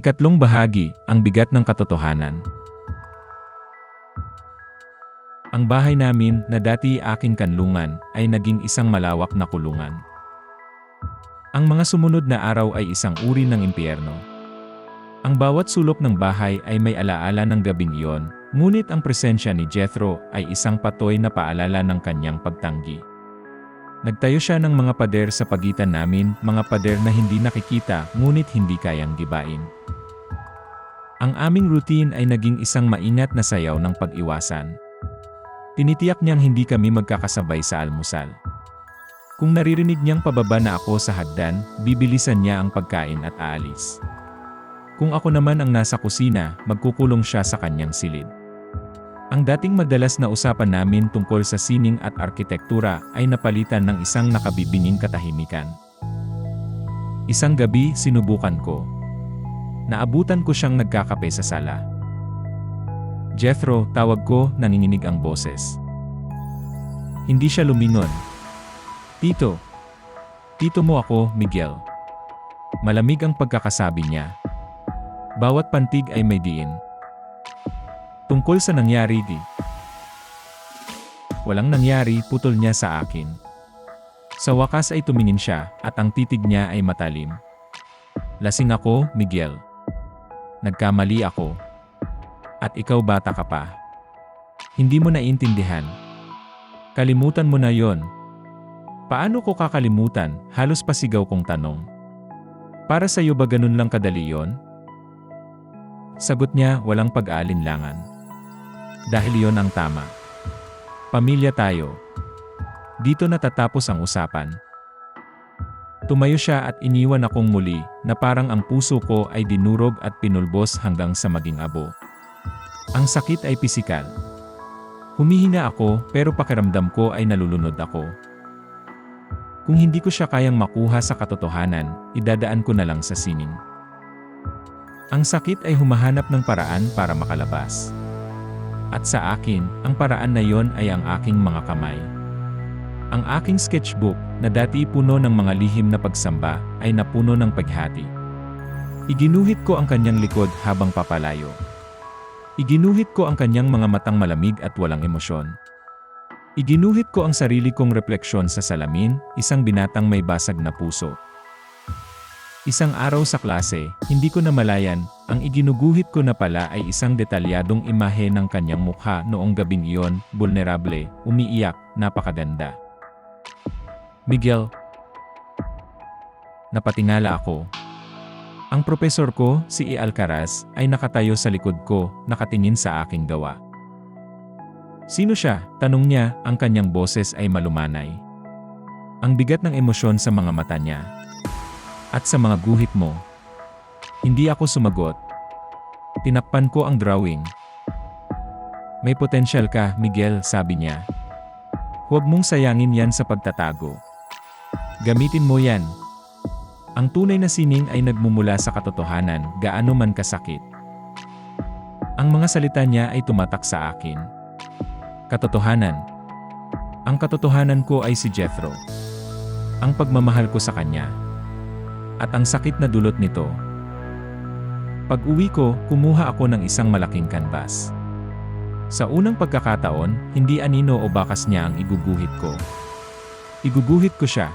Ikatlong bahagi, ang bigat ng katotohanan. Ang bahay namin na dati aking kanlungan ay naging isang malawak na kulungan. Ang mga sumunod na araw ay isang uri ng impyerno. Ang bawat sulok ng bahay ay may alaala ng gabing iyon, ngunit ang presensya ni Jethro ay isang patoy na paalala ng kanyang pagtanggi. Nagtayo siya ng mga pader sa pagitan namin, mga pader na hindi nakikita ngunit hindi kayang gibain. Ang aming routine ay naging isang maingat na sayaw ng pag-iwasan. Tinitiyak niyang hindi kami magkakasabay sa almusal. Kung naririnig niyang pababa na ako sa hagdan, bibilisan niya ang pagkain at aalis. Kung ako naman ang nasa kusina, magkukulong siya sa kanyang silid. Ang dating madalas na usapan namin tungkol sa sining at arkitektura ay napalitan ng isang nakabibinging katahimikan. Isang gabi, sinubukan ko. Naabutan ko siyang nagkakape sa sala. Jethro, tawag ko, nanginginig ang boses. Hindi siya lumingon. Tito. Tito mo ako, Miguel. Malamig ang pagkakasabi niya. Bawat pantig ay may diin. Tungkol sa nangyari di. Walang nangyari, putol niya sa akin. Sa wakas ay tumingin siya, at ang titig niya ay matalim. Lasing ako, Miguel. Nagkamali ako. At ikaw bata ka pa. Hindi mo naiintindihan. Kalimutan mo na yon. Paano ko kakalimutan, halos pasigaw kong tanong. Para sa iyo ba ganun lang kadali yon? Sagot niya walang pag-aalinlangan. Dahil yon ang tama. Pamilya tayo. Dito natatapos ang usapan. Tumayo siya at iniwan akong muli na parang ang puso ko ay dinurog at pinulbos hanggang sa maging abo. Ang sakit ay pisikal. Humihinga ako pero pakiramdam ko ay nalulunod ako. Kung hindi ko siya kayang makuha sa katotohanan, idadaan ko na lang sa sining. Ang sakit ay humahanap ng paraan para makalabas. At sa akin, ang paraan na yon ay ang aking mga kamay. Ang aking sketchbook, na dati puno ng mga lihim na pagsamba, ay napuno ng paghati. Iginuhit ko ang kanyang likod habang papalayo. Iginuhit ko ang kanyang mga matang malamig at walang emosyon. Iginuhit ko ang sarili kong refleksyon sa salamin, isang binatang may basag na puso. Isang araw sa klase, hindi ko namalayan, ang iginuguhit ko na pala ay isang detalyadong imahe ng kanyang mukha noong gabing iyon, vulnerable, umiiyak, napakaganda. Miguel. Napatingala ako. Ang profesor ko, si E. Alcaraz, ay nakatayo sa likod ko, nakatingin sa aking gawa. Sino siya? Tanong niya, ang kanyang boses ay malumanay. Ang bigat ng emosyon sa mga mata niya. At sa mga guhit mo. Hindi ako sumagot. Tinakpan ko ang drawing. May potensyal ka, Miguel, sabi niya. Huwag mong sayangin yan sa pagtatago. Gamitin mo yan. Ang tunay na sining ay nagmumula sa katotohanan, gaano man kasakit. Ang mga salita niya ay tumatak sa akin. Katotohanan. Ang katotohanan ko ay si Jethro. Ang pagmamahal ko sa kanya. At ang sakit na dulot nito. Pag uwi ko, kumuha ako ng isang malaking kanbas. Sa unang pagkakataon, hindi anino o bakas niya ang iguguhit ko. Iguguhit ko siya.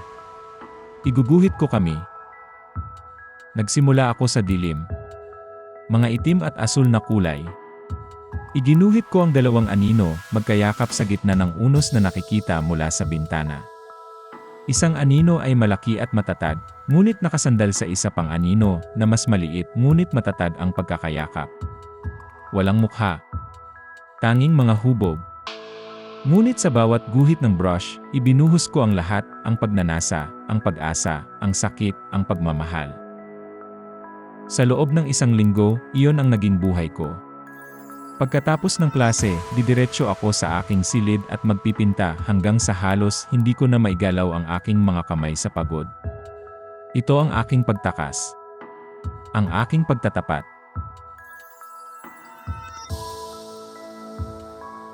Iguguhit ko kami. Nagsimula ako sa dilim. Mga itim at asul na kulay. Iginuhit ko ang dalawang anino, magkayakap sa gitna ng unos na nakikita mula sa bintana. Isang anino ay malaki at matatag, ngunit nakasandal sa isa pang anino na mas maliit ngunit matatag ang pagkakayakap. Walang mukha. Tanging mga hubog. Ngunit sa bawat guhit ng brush, ibinuhos ko ang lahat, ang pagnanasa, ang pag-asa, ang sakit, ang pagmamahal. Sa loob ng isang linggo, iyon ang naging buhay ko. Pagkatapos ng klase, didiretso ako sa aking silid at magpipinta hanggang sa halos hindi ko na maigalaw ang aking mga kamay sa pagod. Ito ang aking pagtakas. Ang aking pagtatapat.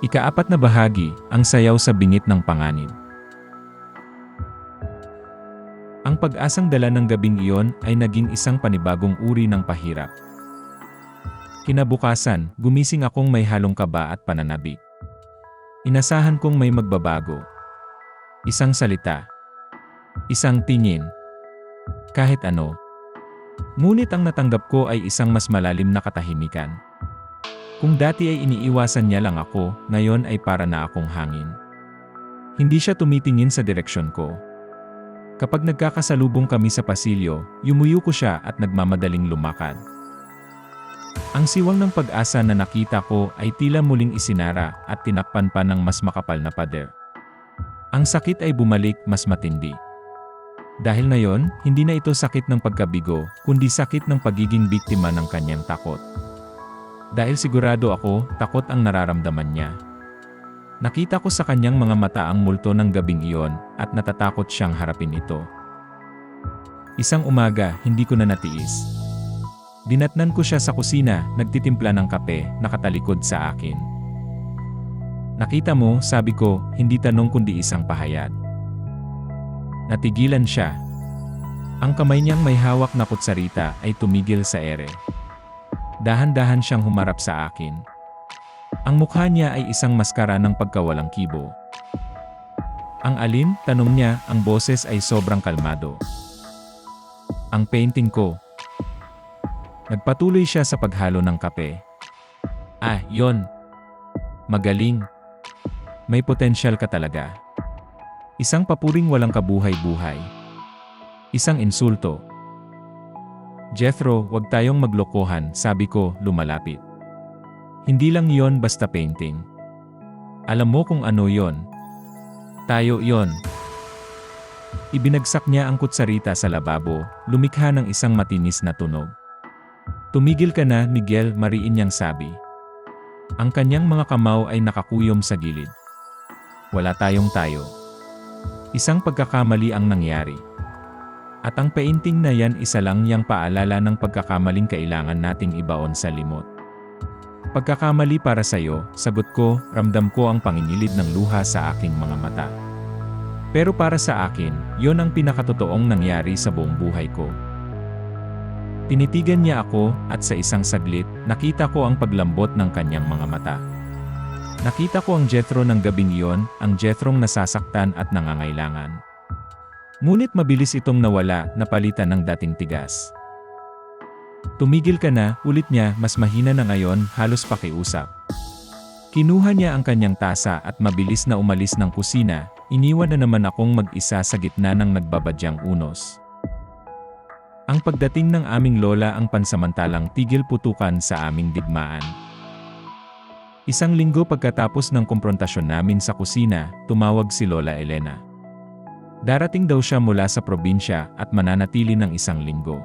Ikaapat na bahagi, ang sayaw sa bingit ng panganib. Ang pag-asang dala ng gabing iyon ay naging isang panibagong uri ng pahirap. Kinabukasan, gumising akong may halong kaba at pananabik. Inasahan kong may magbabago. Isang salita. Isang tingin. Kahit ano. Ngunit ang natanggap ko ay isang mas malalim na katahimikan. Kung dati ay iniiwasan niya lang ako, ngayon ay para na akong hangin. Hindi siya tumitingin sa direksyon ko. Kapag nagkakasalubong kami sa pasilyo, yumuyo ko siya at nagmamadaling lumakad. Ang siwang ng pag-asa na nakita ko ay tila muling isinara at tinakpan pa ng mas makapal na pader. Ang sakit ay bumalik mas matindi. Dahil ngayon, hindi na ito sakit ng pagkabigo, kundi sakit ng pagiging biktima ng kanyang takot. Dahil sigurado ako, takot ang nararamdaman niya. Nakita ko sa kanyang mga mata ang multo ng gabing iyon at natatakot siyang harapin ito. Isang umaga, hindi ko na natiis. Dinatnan ko siya sa kusina, nagtitimpla ng kape, nakatalikod sa akin. Nakita mo, sabi ko, hindi tanong kundi isang pahayag. Natigilan siya. Ang kamay niyang may hawak na kutsarita ay tumigil sa ere. Dahan-dahan siyang humarap sa akin. Ang mukha niya ay isang maskara ng pagkawalang kibo. Ang alin, tanong niya, ang boses ay sobrang kalmado. Ang painting ko. Nagpatuloy siya sa paghalo ng kape. Ah, yon. Magaling. May potensyal ka talaga. Isang papuring walang kabuhay-buhay. Isang insulto. Jethro, wag tayong maglokohan, sabi ko, lumalapit. Hindi lang yon basta painting. Alam mo kung ano yon. Tayo yon. Ibinagsak niya ang kutsarita sa lababo, lumikha ng isang matinis na tunog. Tumigil ka na, Miguel, mariin niyang sabi. Ang kanyang mga kamao ay nakakuyom sa gilid. Wala tayong tayo. Isang pagkakamali ang nangyari. At ang painting na yan isa lang yang paalala ng pagkakamaling kailangan nating ibaon sa limot. Pagkakamali para sa'yo, sagot ko, ramdam ko ang pangingilid ng luha sa aking mga mata. Pero para sa akin, yon ang pinakatotoong nangyari sa buong buhay ko. Tinitigan niya ako, at sa isang saglit, nakita ko ang paglambot ng kanyang mga mata. Nakita ko ang Jethro ng gabing iyon, ang Jethrong nasasaktan at nangangailangan. Ngunit mabilis itong nawala, napalitan ng dating tigas. Tumigil ka na, ulit niya, mas mahina na ngayon, halos pakiusap. Kinuha niya ang kanyang tasa at mabilis na umalis ng kusina, iniwan na naman akong mag-isa sa gitna ng nagbabadyang unos. Ang pagdating ng aming lola ang pansamantalang tigil putukan sa aming digmaan. Isang linggo pagkatapos ng komprontasyon namin sa kusina, tumawag si Lola Elena. Darating daw siya mula sa probinsya at mananatili ng isang linggo.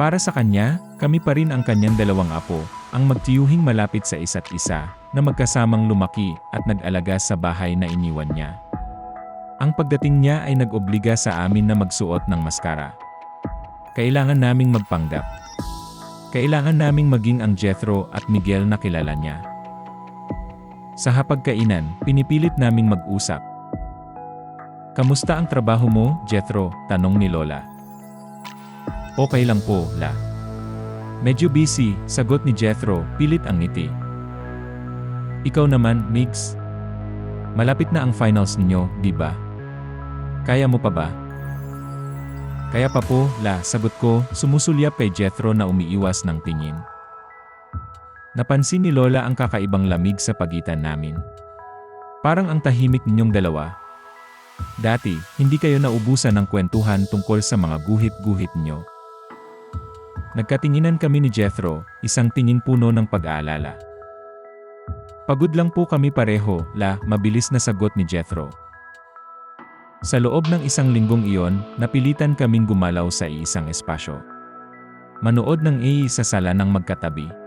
Para sa kanya, kami pa rin ang kanyang dalawang apo, ang magtiyuhing malapit sa isa't isa, na magkasamang lumaki at nag-alaga sa bahay na iniwan niya. Ang pagdating niya ay nag-obliga sa amin na magsuot ng maskara. Kailangan naming magpanggap. Kailangan naming maging ang Jethro at Miguel na kilala niya. Sa hapagkainan, pinipilit naming mag-usap. Kamusta ang trabaho mo, Jethro? Tanong ni Lola. Okay lang po, La. Medyo busy, sagot ni Jethro, pilit ang ngiti. Ikaw naman, Migs. Malapit na ang finals ninyo, di ba? Kaya mo pa ba? Kaya pa po, La, sagot ko, sumusulyap kay Jethro na umiiwas ng tingin. Napansin ni Lola ang kakaibang lamig sa pagitan namin. Parang ang tahimik ninyong dalawa. Dati, hindi kayo naubusan ng kwentuhan tungkol sa mga guhit-guhit niyo. Nagkatinginan kami ni Jethro, isang tingin puno ng pag-aalala. Pagod lang po kami pareho, la, mabilis na sagot ni Jethro. Sa loob ng isang linggong iyon, napilitan kaming gumalaw sa iisang espasyo. Manood ng iisa sala ng magkatabi.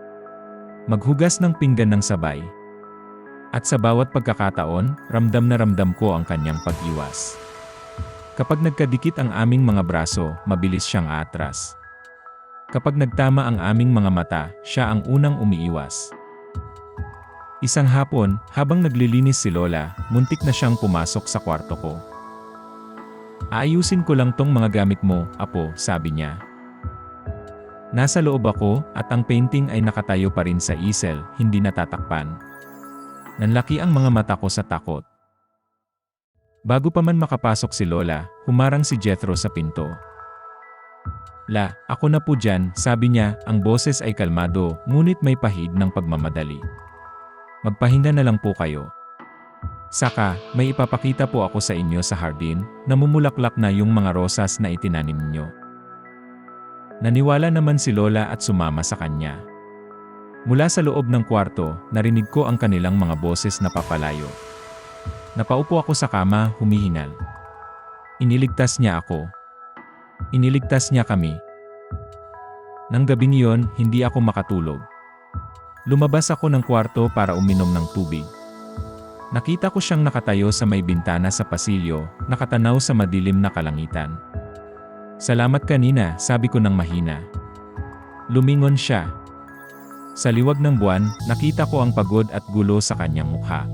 Maghugas ng pinggan ng sabay. At sa bawat pagkakataon, ramdam na ramdam ko ang kanyang pag-iwas. Kapag nagkadikit ang aming mga braso, mabilis siyang atras. Kapag nagtama ang aming mga mata, siya ang unang umiiwas. Isang hapon, habang naglilinis si Lola, muntik na siyang pumasok sa kwarto ko. Aayusin ko lang tong mga gamit mo, apo, sabi niya. Nasa loob ako at ang painting ay nakatayo pa rin sa easel, hindi natatakpan. Nanlaki ang mga mata ko sa takot. Bago pa man makapasok si Lola, humarang si Jethro sa pinto. La, ako na po dyan, sabi niya, ang boses ay kalmado, ngunit may pahid ng pagmamadali. Magpahinga na lang po kayo. Saka, may ipapakita po ako sa inyo sa hardin, namumulaklak na yung mga rosas na itinanim niyo. Naniwala naman si Lola at sumama sa kanya. Mula sa loob ng kwarto, narinig ko ang kanilang mga boses na papalayo. Napaupo ako sa kama, humihingal. Iniligtas niya ako. Iniligtas niya kami. Nang gabing iyon, hindi ako makatulog. Lumabas ako ng kwarto para uminom ng tubig. Nakita ko siyang nakatayo sa may bintana sa pasilyo, nakatanaw sa madilim na kalangitan. Salamat kanina, sabi ko ng mahina. Lumingon siya. Sa liwag ng buwan, nakita ko ang pagod at gulo sa kanyang mukha.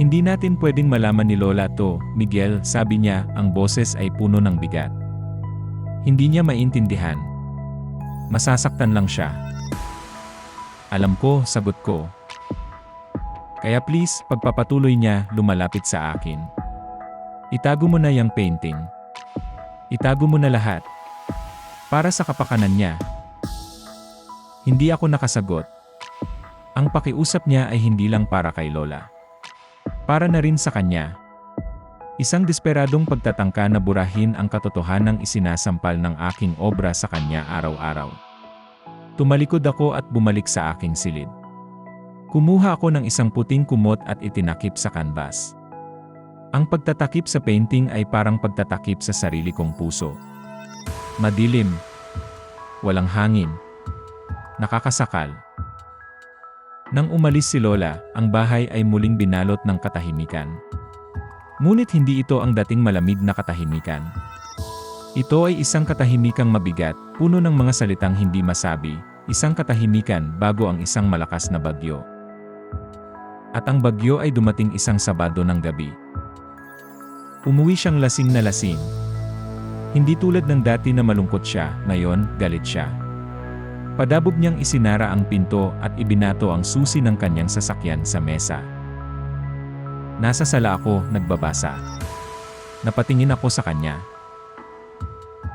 Hindi natin pwedeng malaman ni Lola to, Miguel, sabi niya, ang boses ay puno ng bigat. Hindi niya maintindihan. Masasaktan lang siya. Alam ko, sagot ko. Kaya please, pagpapatuloy niya, lumalapit sa akin. Itago mo na yung painting. Itago mo na lahat. Para sa kapakanan niya. Hindi ako nakasagot. Ang pakiusap niya ay hindi lang para kay Lola. Para na rin sa kanya. Isang desperadong pagtatangka na burahin ang katotohanang isinasampal ng aking obra sa kanya araw-araw. Tumalikod ako at bumalik sa aking silid. Kumuha ako ng isang puting kumot at itinakip sa kanvas. Ang pagtatakip sa painting ay parang pagtatakip sa sarili kong puso. Madilim. Walang hangin. Nakakasakal. Nang umalis si Lola, ang bahay ay muling binalot ng katahimikan. Ngunit hindi ito ang dating malamig na katahimikan. Ito ay isang katahimikang mabigat, puno ng mga salitang hindi masabi, isang katahimikan bago ang isang malakas na bagyo. At ang bagyo ay dumating isang Sabado ng gabi. Umuwi siyang lasing na lasing. Hindi tulad ng dati na malungkot siya, ngayon, galit siya. Padabog niyang isinara ang pinto at ibinato ang susi ng kanyang sasakyan sa mesa. Nasa sala ako, nagbabasa. Napatingin ako sa kanya.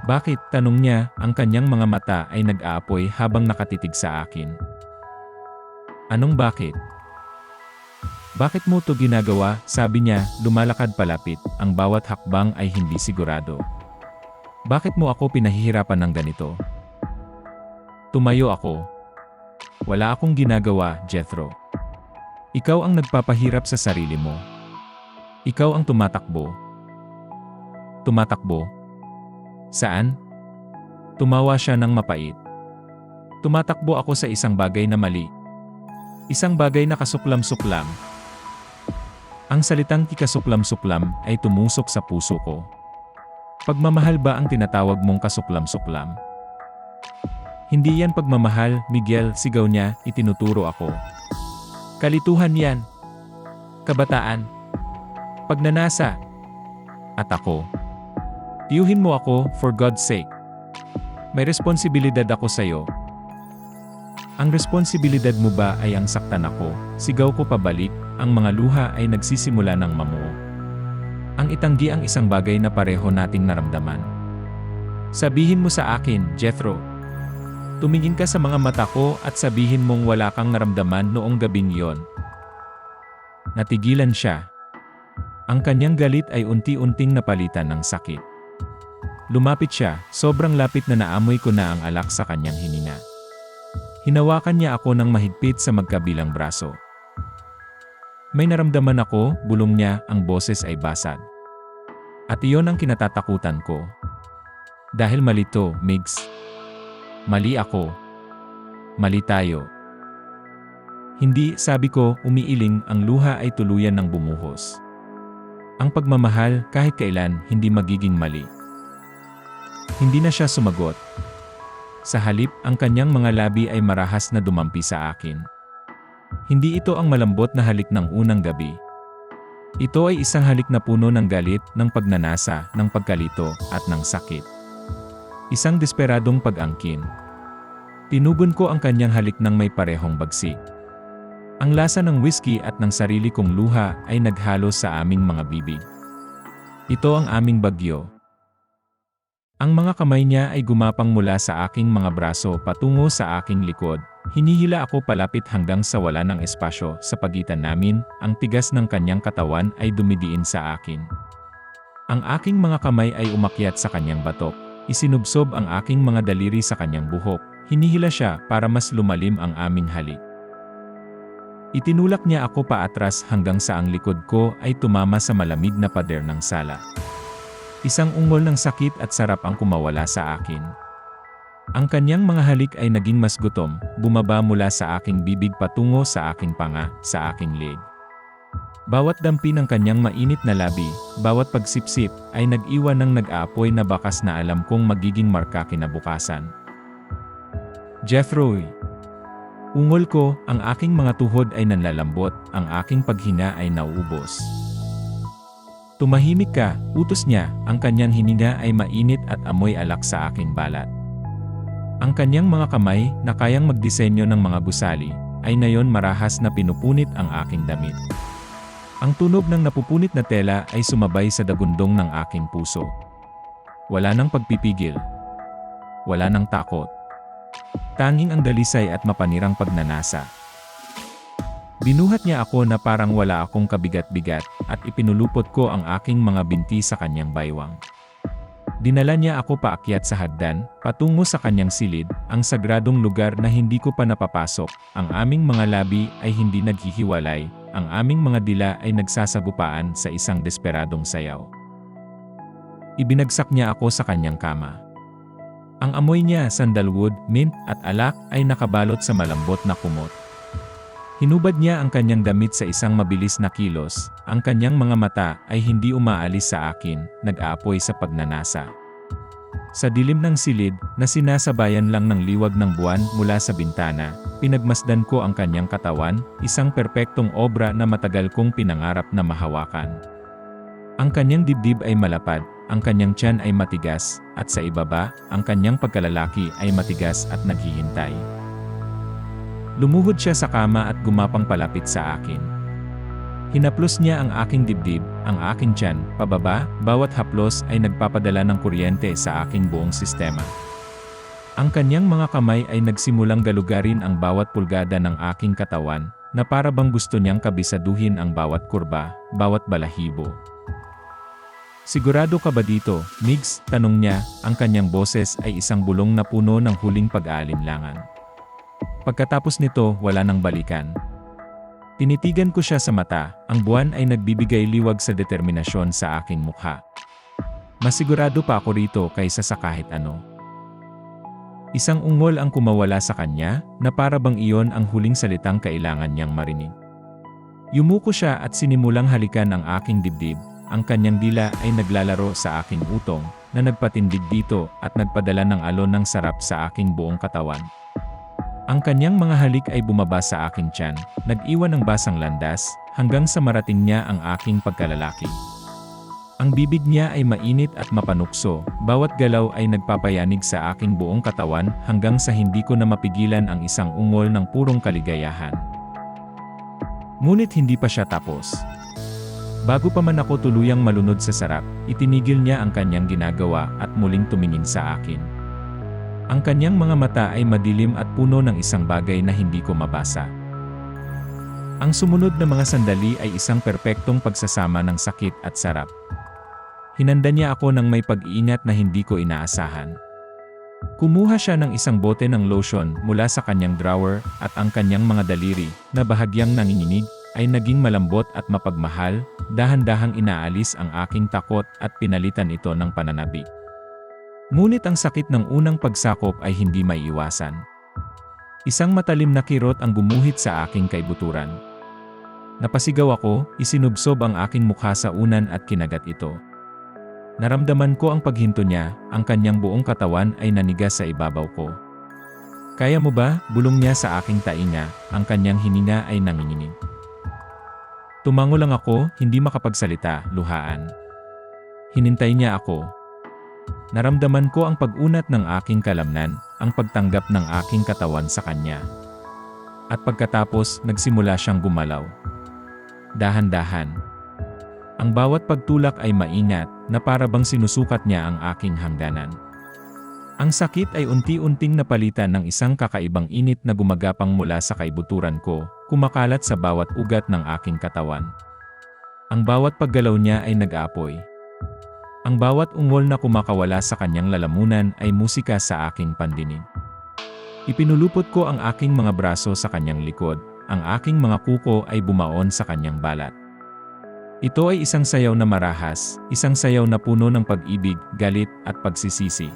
Bakit, tanong niya, ang kanyang mga mata ay nag-aapoy habang nakatitig sa akin. Anong bakit? Bakit mo to ginagawa? Sabi niya, lumalakad palapit, ang bawat hakbang ay hindi sigurado. Bakit mo ako pinahihirapan ng ganito? Tumayo ako. Wala akong ginagawa, Jethro. Ikaw ang nagpapahirap sa sarili mo. Ikaw ang tumatakbo. Tumatakbo? Saan? Tumawa siya ng mapait. Tumatakbo ako sa isang bagay na mali. Isang bagay na kasuklam-suklam, ang salitang kikasuklam-suklam ay tumusok sa puso ko. Pagmamahal ba ang tinatawag mong kasuklam-suklam? Hindi yan pagmamahal, Miguel, sigaw niya, itinuturo ako. Kalituhan yan. Kabataan. Pagnanasa. At ako. Tiyuhin mo ako, for God's sake. May responsibilidad ako sa'yo. Ang responsibilidad mo ba ay ang saktan ako? Sigaw ko pabalik, ang mga luha ay nagsisimula ng mamuo. Ang itanggi ang isang bagay na pareho nating naramdaman. Sabihin mo sa akin, Jethro. Tumingin ka sa mga mata ko at sabihin mong wala kang naramdaman noong gabing yon. Natigilan siya. Ang kanyang galit ay unti-unting napalitan ng sakit. Lumapit siya, sobrang lapit na naamoy ko na ang alak sa kanyang hininga. Hinawakan niya ako ng mahigpit sa magkabilang braso. May naramdaman ako, bulong niya, ang boses ay basag. At iyon ang kinatatakutan ko. Dahil mali to, Migs. Mali ako. Mali tayo. Hindi, sabi ko, umiiling, ang luha ay tuluyan ng bumuhos. Ang pagmamahal, kahit kailan, hindi magiging mali. Hindi na siya sumagot. Sa halip, ang kanyang mga labi ay marahas na dumampi sa akin. Hindi ito ang malambot na halik ng unang gabi. Ito ay isang halik na puno ng galit, ng pagnanasa, ng pagkalito, at ng sakit. Isang desperadong pag-angkin. Tinugon ko ang kanyang halik ng may parehong bagsik. Ang lasa ng whiskey at ng sarili kong luha ay naghalo sa aming mga bibig. Ito ang aming bagyo. Ang mga kamay niya ay gumapang mula sa aking mga braso patungo sa aking likod. Hinihila ako palapit hanggang sa wala ng espasyo sa pagitan namin, ang tigas ng kanyang katawan ay dumidiin sa akin. Ang aking mga kamay ay umakyat sa kanyang batok. Isinubsob ang aking mga daliri sa kanyang buhok. Hinihila siya para mas lumalim ang aming halik. Itinulak niya ako paatras hanggang sa ang likod ko ay tumama sa malamig na pader ng sala. Isang ungol ng sakit at sarap ang kumawala sa akin. Ang kanyang mga halik ay naging mas gutom, bumaba mula sa aking bibig patungo sa aking panga, sa aking leg. Bawat dampi ng kanyang mainit na labi, bawat pagsipsip, ay nag-iwan ng nag-aapoy na bakas na alam kong magiging marka kinabukasan. Jeffroy. Ungol ko, ang aking mga tuhod ay nanlalambot, ang aking paghinga ay nauubos. Tumahimik ka, utos niya, ang kanyang hininga ay mainit at amoy alak sa aking balat. Ang kanyang mga kamay, na kayang magdisenyo ng mga gusali, ay nayon marahas na pinupunit ang aking damit. Ang tunog ng napupunit na tela ay sumabay sa dagundong ng aking puso. Wala nang pagpipigil. Wala nang takot. Tanging ang dalisay at mapanirang pagnanasa. Binuhat niya ako na parang wala akong kabigat-bigat at ipinulupot ko ang aking mga binti sa kanyang baywang. Dinala niya ako paakyat sa hagdan, patungo sa kanyang silid, ang sagradong lugar na hindi ko pa napapasok. Ang aming mga labi ay hindi naghihiwalay, ang aming mga dila ay nagsasagupaan sa isang desperadong sayaw. Ibinagsak niya ako sa kanyang kama. Ang amoy niya, sandalwood, mint, at alak ay nakabalot sa malambot na kumot. Hinubad niya ang kanyang damit sa isang mabilis na kilos, ang kanyang mga mata ay hindi umaalis sa akin, nag-aapoy sa pagnanasa. Sa dilim ng silid, na sinasabayan lang ng liwag ng buwan mula sa bintana, pinagmasdan ko ang kanyang katawan, isang perpektong obra na matagal kong pinangarap na mahawakan. Ang kanyang dibdib ay malapad, ang kanyang tiyan ay matigas, at sa ibaba, ang kanyang pagkalalaki ay matigas at naghihintay. Lumuhod siya sa kama at gumapang palapit sa akin. Hinaplos niya ang aking dibdib, ang aking tiyan, pababa, bawat haplos ay nagpapadala ng kuryente sa aking buong sistema. Ang kanyang mga kamay ay nagsimulang galugarin ang bawat pulgada ng aking katawan, na para bang gusto niyang kabisaduhin ang bawat kurba, bawat balahibo. Sigurado ka ba dito, Migs? Tanong niya, ang kanyang boses ay isang bulong na puno ng huling pag-aalinlangan. Pagkatapos nito, wala nang balikan. Tinitigan ko siya sa mata, ang buwan ay nagbibigay liwag sa determinasyon sa aking mukha. Masigurado pa ako rito kaysa sa kahit ano. Isang ungol ang kumawala sa kanya, na para bang iyon ang huling salitang kailangan niyang marinig. Yumuko siya at sinimulang halikan ang aking dibdib, ang kanyang dila ay naglalaro sa aking utong, na nagpatindig dito at nagpadala ng alon ng sarap sa aking buong katawan. Ang kanyang mga halik ay bumaba sa aking tiyan, nag-iwan ng basang landas, hanggang sa marating niya ang aking pagkalalaki. Ang bibig niya ay mainit at mapanukso, bawat galaw ay nagpapayanig sa aking buong katawan hanggang sa hindi ko na mapigilan ang isang ungol ng purong kaligayahan. Ngunit hindi pa siya tapos. Bago pa man ako tuluyang malunod sa sarap, itinigil niya ang kanyang ginagawa at muling tumingin sa akin. Ang kanyang mga mata ay madilim at puno ng isang bagay na hindi ko mabasa. Ang sumunod na mga sandali ay isang perpektong pagsasama ng sakit at sarap. Hinanda niya ako ng may pag-iingat na hindi ko inaasahan. Kumuha siya ng isang bote ng lotion mula sa kanyang drawer at ang kanyang mga daliri, na bahagyang nanginginig, ay naging malambot at mapagmahal, dahan-dahang inaalis ang aking takot at pinalitan ito ng pananabik. Ngunit ang sakit ng unang pagsakop ay hindi maiiwasan. Isang matalim na kirot ang gumuhit sa aking kaibuturan. Napasigaw ako, isinubsob ang aking mukha sa unan at kinagat ito. Naramdaman ko ang paghinto niya, ang kanyang buong katawan ay nanigas sa ibabaw ko. Kaya mo ba, bulong niya sa aking tainga, ang kanyang hininga ay nanginginig. Tumango lang ako, hindi makapagsalita, luhaan. Hinintay niya ako. Naramdaman ko ang pag-unat ng aking kalamnan, ang pagtanggap ng aking katawan sa kanya. At pagkatapos, nagsimula siyang gumalaw. Dahan-dahan. Ang bawat pagtulak ay maingat, na para bang sinusukat niya ang aking hangganan. Ang sakit ay unti-unting napalitan ng isang kakaibang init na gumagapang mula sa kaibuturan ko, kumakalat sa bawat ugat ng aking katawan. Ang bawat paggalaw niya ay nag-aapoy. Ang bawat ungol na kumakawala sa kanyang lalamunan ay musika sa aking pandinig. Ipinulupot ko ang aking mga braso sa kanyang likod, ang aking mga kuko ay bumaon sa kanyang balat. Ito ay isang sayaw na marahas, isang sayaw na puno ng pag-ibig, galit, at pagsisisi.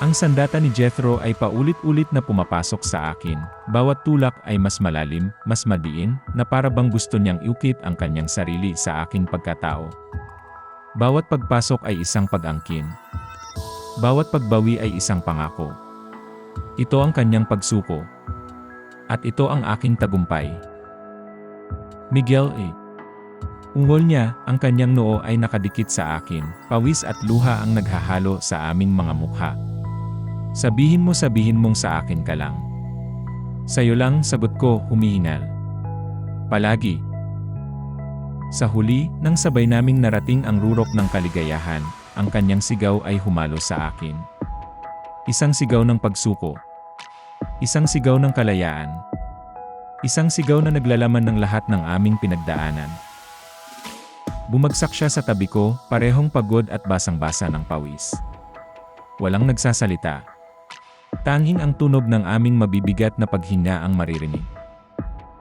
Ang sandata ni Jethro ay paulit-ulit na pumapasok sa akin. Bawat tulak ay mas malalim, mas madiin, na para bang gusto niyang iukit ang kanyang sarili sa aking pagkatao. Bawat pagpasok ay isang pag-angkin. Bawat pagbawi ay isang pangako. Ito ang kanyang pagsuko. At ito ang aking tagumpay. Miguel A. Ungol niya, ang kanyang noo ay nakadikit sa akin, pawis at luha ang naghahalo sa aming mga mukha. Sabihin mo sabihin mong sa akin ka lang. Sa'yo lang sagot ko humihingal. Palagi. Sa huli, nang sabay naming narating ang rurok ng kaligayahan, ang kanyang sigaw ay humalo sa akin. Isang sigaw ng pagsuko. Isang sigaw ng kalayaan. Isang sigaw na naglalaman ng lahat ng aming pinagdaanan. Bumagsak siya sa tabi ko, parehong pagod at basang-basa ng pawis. Walang nagsasalita. Tanging ang tunog ng aming mabibigat na paghinga ang maririnig.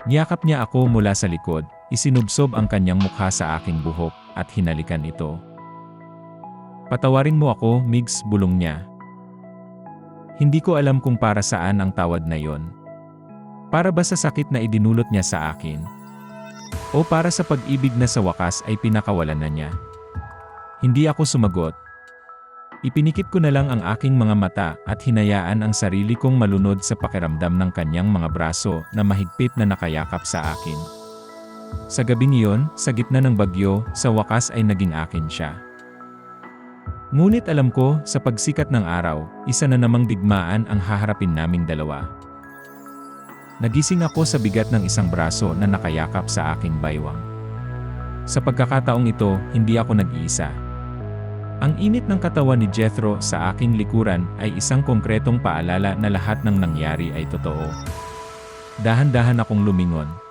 Niyakap niya ako mula sa likod, isinubsob ang kanyang mukha sa aking buhok, at hinalikan ito. Patawarin mo ako, Migs, bulong niya. Hindi ko alam kung para saan ang tawad na yon. Para ba sa sakit na idinulot niya sa akin? O para sa pag-ibig na sa wakas ay pinakawalan na niya? Hindi ako sumagot, Ipinikit ko na lang ang aking mga mata at hinayaan ang sarili kong malunod sa pakiramdam ng kanyang mga braso na mahigpit na nakayakap sa akin. Sa gabing iyon, sa gitna ng bagyo, sa wakas ay naging akin siya. Ngunit alam ko, sa pagsikat ng araw, isa na namang digmaan ang haharapin naming dalawa. Nagising ako sa bigat ng isang braso na nakayakap sa aking baywang. Sa pagkakataong ito, hindi ako nag-iisa. Ang init ng katawan ni Jethro sa aking likuran ay isang konkretong paalala na lahat ng nangyari ay totoo. Dahan-dahan akong lumingon.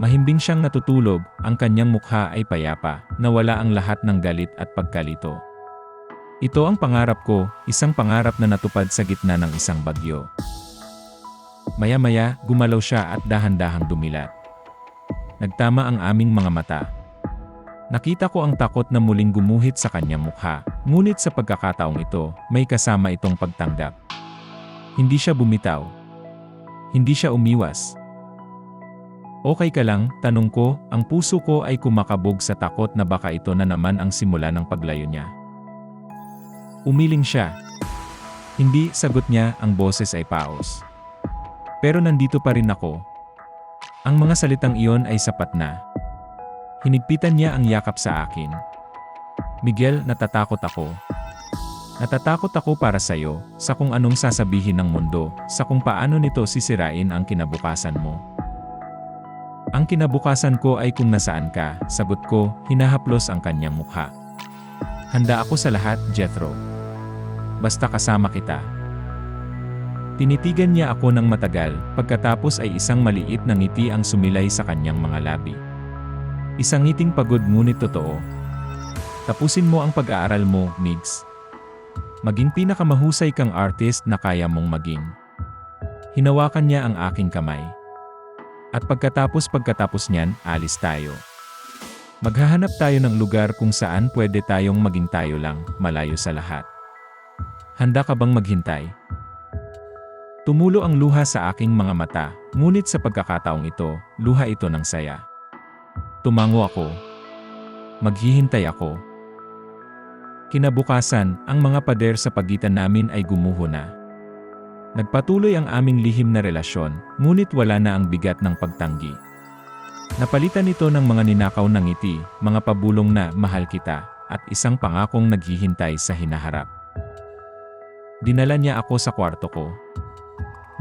Mahimbing siyang natutulog, ang kanyang mukha ay payapa, nawala ang lahat ng galit at pagkalito. Ito ang pangarap ko, isang pangarap na natupad sa gitna ng isang bagyo. Maya-maya, gumalaw siya at dahan-dahang dumilat. Nagtama ang aming mga mata, Nakita ko ang takot na muling gumuhit sa kanyang mukha, ngunit sa pagkakataong ito, may kasama itong pagtanggap. Hindi siya bumitaw. Hindi siya umiwas. Okay ka lang, tanong ko, ang puso ko ay kumakabog sa takot na baka ito na naman ang simula ng paglayo niya. Umiling siya. Hindi, sagot niya, ang boses ay paos. Pero nandito pa rin ako. Ang mga salitang iyon ay sapat na, Hinigpitan niya ang yakap sa akin. Miguel, natatakot ako. Natatakot ako para sa iyo, sa kung anong sasabihin ng mundo, sa kung paano nito sisirain ang kinabukasan mo. Ang kinabukasan ko ay kung nasaan ka, sagot ko, hinahaplos ang kanyang mukha. Handa ako sa lahat, Jethro. Basta kasama kita. Tinitigan niya ako ng matagal, pagkatapos ay isang maliit na ngiti ang sumilay sa kanyang mga labi. Isang ngiting pagod ngunit totoo. Tapusin mo ang pag-aaral mo, Migs. Maging pinakamahusay kang artist na kaya mong maging. Hinawakan niya ang aking kamay. At pagkatapos pagkatapos niyan, alis tayo. Maghahanap tayo ng lugar kung saan pwede tayong maging tayo lang, malayo sa lahat. Handa ka bang maghintay? Tumulo ang luha sa aking mga mata, ngunit sa pagkakataong ito, luha ito ng saya. Tumango ako. Maghihintay ako. Kinabukasan, ang mga pader sa pagitan namin ay gumuho na. Nagpatuloy ang aming lihim na relasyon, ngunit wala na ang bigat ng pagtanggi. Napalitan ito ng mga ninakaw ng ngiti, mga pabulong na mahal kita, at isang pangakong naghihintay sa hinaharap. Dinala niya ako sa kwarto ko.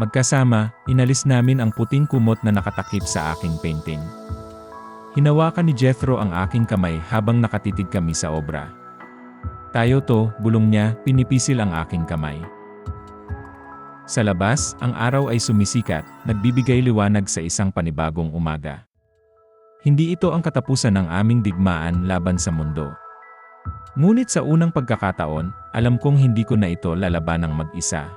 Magkasama, inalis namin ang puting kumot na nakatakip sa aking painting. Hinawakan ni Jethro ang aking kamay habang nakatitig kami sa obra. Tayo to, bulong niya, pinipisil ang aking kamay. Sa labas, ang araw ay sumisikat, nagbibigay liwanag sa isang panibagong umaga. Hindi ito ang katapusan ng aming digmaan laban sa mundo. Ngunit sa unang pagkakataon, alam kong hindi ko na ito lalabanang mag-isa.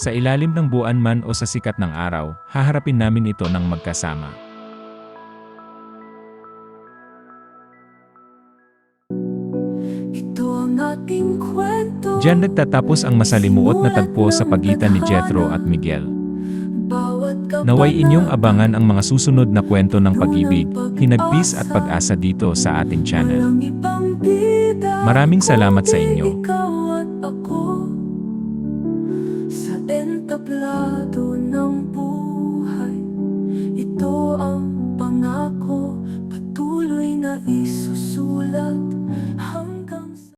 Sa ilalim ng buwan man o sa sikat ng araw, haharapin namin ito ng magkasama. Ito ang ating kwento. Diyan nagtatapos ang masalimuot na tagpo sa pagitan ni Jethro at Miguel. Naway inyong abangan ang mga susunod na kwento ng pag-ibig, hinagpis at pag-asa. dito sa ating channel. Maraming salamat sa inyo. Sa entablado ng buhay Ito ang pangako Patuloy na isusulat